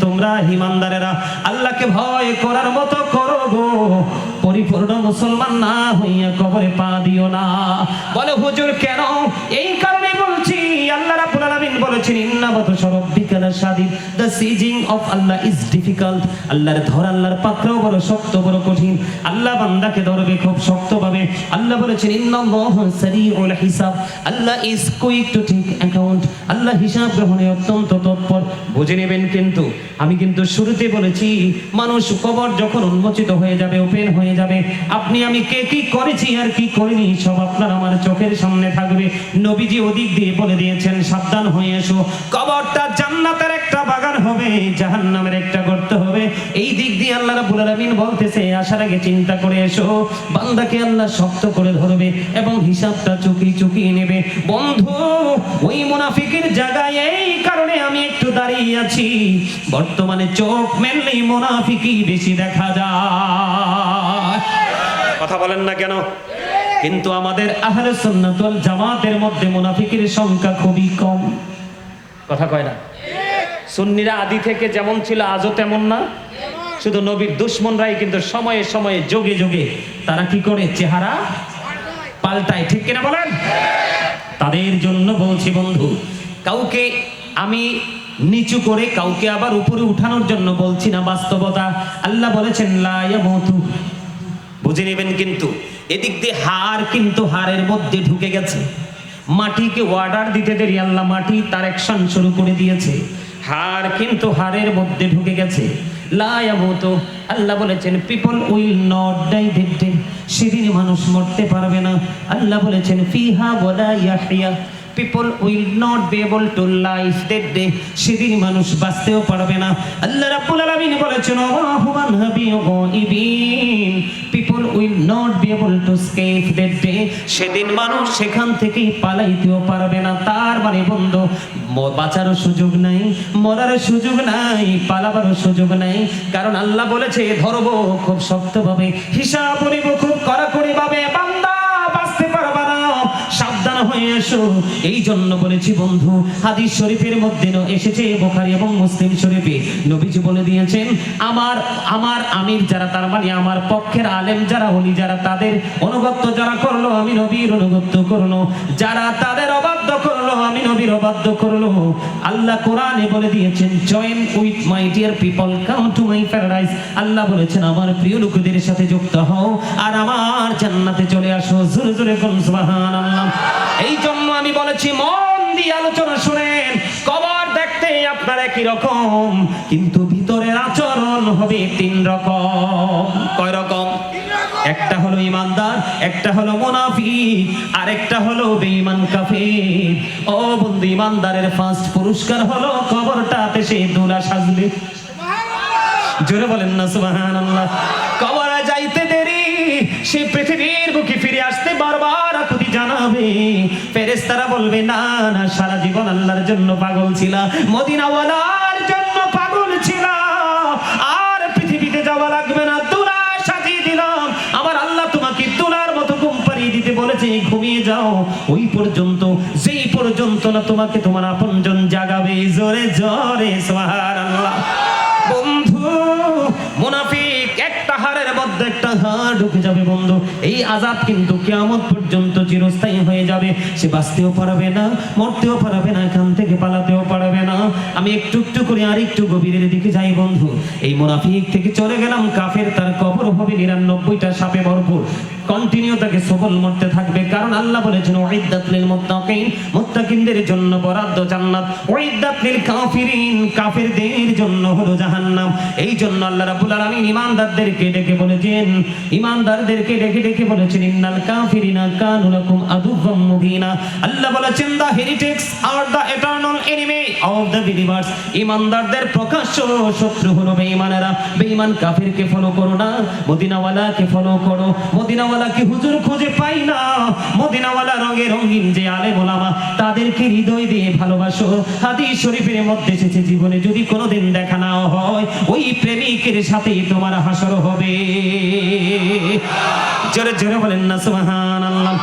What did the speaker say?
তোমরা আল্লাহকে ভয় করার মতো করো গো। পরিপূর্ণ মুসলমান না হইয়া কবরে পা দিও না। বলে, হুজুর, কেন এই বুঝে নেবেন কিন্তু, আমি কিন্তু শুরুতে বলেছি, মানুষ কবর যখন উন্মোচিত হয়ে যাবে, ওপেন হয়ে যাবে, আপনি, আমি কে, কি করেছি আর কি করিনি, সব আপনার আমার চোখের সামনে থাকবে। নবীজি ওদিক দিয়ে বলে দিয়েছেন, সাবধান হয়ে এসো। কবরটা জান্নাতের একটা বাগান হবে, জাহান্নামের একটা গর্ত হবে। এই দিক দিয়ে আল্লাহ রাব্বুল আলামিন বলতেছে, আসার আগে চিন্তা করে এসো, বান্দাকে আল্লাহ শক্ত করে ধরবে এবং হিসাবটা চুকি চুকিয়ে নেবে। বন্ধু, ওই মুনাফিকের জায়গায় এই কারণে আমি একটু দাঁড়িয়ে আছি। বর্তমানে চোখ মেললেই মুনাফিকই বেশি দেখা যায়। কথা বলেন না কেন? কিন্তু আমাদের আহলে সুন্নাত ওয়াল জামাতের মধ্যে মুনাফিকের সংখ্যা খুবই কম। কথা কয় না? সুন্নিরা আদি থেকে যেমন ছিল, আজও তেমন না? শুধু নবীর দুশ্মনরাই কিন্তু সময়ে সময়ে যোগে যোগে তারা কি করে? চেহারা পাল্টায়। ঠিক কিনা বলেন? তাদের জন্য বলছি বন্ধু, কাউকে আমি নিচু করে কাউকে আবার উপরে উঠানোর জন্য বলছি না, বাস্তবতা। আল্লাহ বলেছেন বুঝে নেবেন কিন্তু, এদিক দিয়ে হার কিন্তু হারের মধ্যে ঢুকে গেছে। মাটিকে ওয়ার্ডার দিতে দেরি, আল্লাহ মাটি তার অ্যাকশন শুরু করে দিয়েছে। হার কিন্তু হারের মধ্যে ঢুকে গেছে। আল্লাহ বলেছেন পিপল উইল নট ডাই সেদিন মানুষ মরতে পারবে না। আল্লাহ বলেছেন, ফিহা ওয়ালা Yahya people will not be able to life that day সেদিন মানুষ বাঁচতেও পারবে না। আল্লাহ রাব্বুল আলামিন বলেছেন ওয়াহুমান হাবিয়ু গাইবিন people will not be able to escape that day সেদিন মানুষ সেখান থেকেই পালাইতেও পারবে না। তার মানে বন্ধু বাঁচারও সুযোগ নাই মরার সুযোগ নাই, পালাবারও সুযোগ নাই। কারণ আল্লাহ বলেছে ধরবো খুব শক্তভাবে হিসাব নিব, খুব কড়াকড়ি এই জন্য বলেছি, বন্ধু, হাদিস শরীফের মধ্যে এসেছে বোখারি এবং মুসলিম শরীফে। নবীজি বলে দিয়েছেন, আমার আমার আমির যারা, তার মানে আমার পক্ষের আলেম যারা হলি যারা তাদের অনুগত্য যারা করল, আমি নবীর অনুগত্য করল। যারা তাদের অবাধ্য করল, আমি নবীর অবাধ্য করল। আল্লাহ কোরআনে বলে দিয়েছেন join with my dear people come to my paradise আল্লাহ বলেছেন, আমার প্রিয় লোকদের সাথে যুক্ত হও, আর আমার জান্নাতে চলে আসো। জোরে জোরে কোন সুবহানাল্লাহ। এই জন্য আমি বলেছি, মন দিয়ে আলোচনা শুনেন, কবর দেখতে আপনার একই রকম, কিন্তু ভিতরের আচরণ হবে তিন রকম। কয় রকম? একটা হলো ইমানদার, একটা হলো মুনাফিক আর একটা হলো বেঈমান কাফির। ও বন্ধু, ইমানদারের ফার্স্ট পুরস্কার হলো কবরটাতে সে দুলা সাজবে। জোরে বলেন না, সুবহানাল্লাহ। কবরে যাইতে দেরি, সে পৃথিবীর বুকে ফিরে আসতে ফেরেশতারা বলবে, না না, সারা জীবন আল্লাহর জন্য পাগল ছিল মদিনাওয়ালার জন্য পাগল ছিল আর পৃথিবীতে যাওয়া লাগবে না, তুলা সাজিয়ে দিলাম। আমার আল্লাহ তোমাকে তুলার মতো পাড়িয়ে দিতে বলেছে, ঘুমিয়ে যাও। ওই পর্যন্ত, যেই পর্যন্ত না তোমাকে তোমার আপনজন জাগাবে, জোরে জোরে, সুবহানাল্লাহ। বন্ধু, মুনাফিক এই আজাব কিন্তু কিয়ামত পর্যন্ত চিরস্থায়ী হয়ে যাবে। সে বাঁচতেও পারবে না, মরতেও পারবে না, এখান থেকে পালাতেও পারবে না। আমি একটু একটু করে আর একটু গভীরের দিকে যাই বন্ধু। এই মুনাফিক থেকে চলে গেলাম, কাফের তার কবর হবে নিরানব্বইটা সাপে ভরপুর। কন্টিনিউ তাকে সবল মরতে থাকবে, কারণ আল্লাহ বলেছেন ওয়াইদাত মুত্তাকিন মুত্তাকিনদের জন্য বরাদ্দ জান্নাত। ওয়াইদাত কাফিরিন কাফিরদের জন্য হলো জাহান্নাম। এই জন্য আল্লাহ রাব্বুল আলামিন ইমানদারদেরকে ডেকে বলেছেন ইমানদারদেরকে ডেকে ডেকে বলেছেন, ইন্নাল কাফিরিনা কানু লাকুম আদুওয়াম মুবিনা। আল্লাহ বলেছেন the heretics are the eternal enemy of the believers. ইমানদারদের প্রকাশ্য শত্রু হলো বেঈমানেরা। বেঈমান কাফিরকে ফলো করো না, মদিনাওয়ালাকে ফলো করো। মদিনাওয়ালাকে হুজুর খুঁজে পাই না। মদিনাওয়ালা রঙে রঙিন যে আলেম ওলামা, তাদেরকে হৃদয় দিয়ে ভালোবাসো। হাদিস শরীফের মধ্যে এসেছে, জীবনে যদি কোনোদিন দেখা না হয় ওই প্রেমিকের সাথেই তোমার হাসর হবে। জোরে জোরে বলেন না সুবহানাল্লাহ।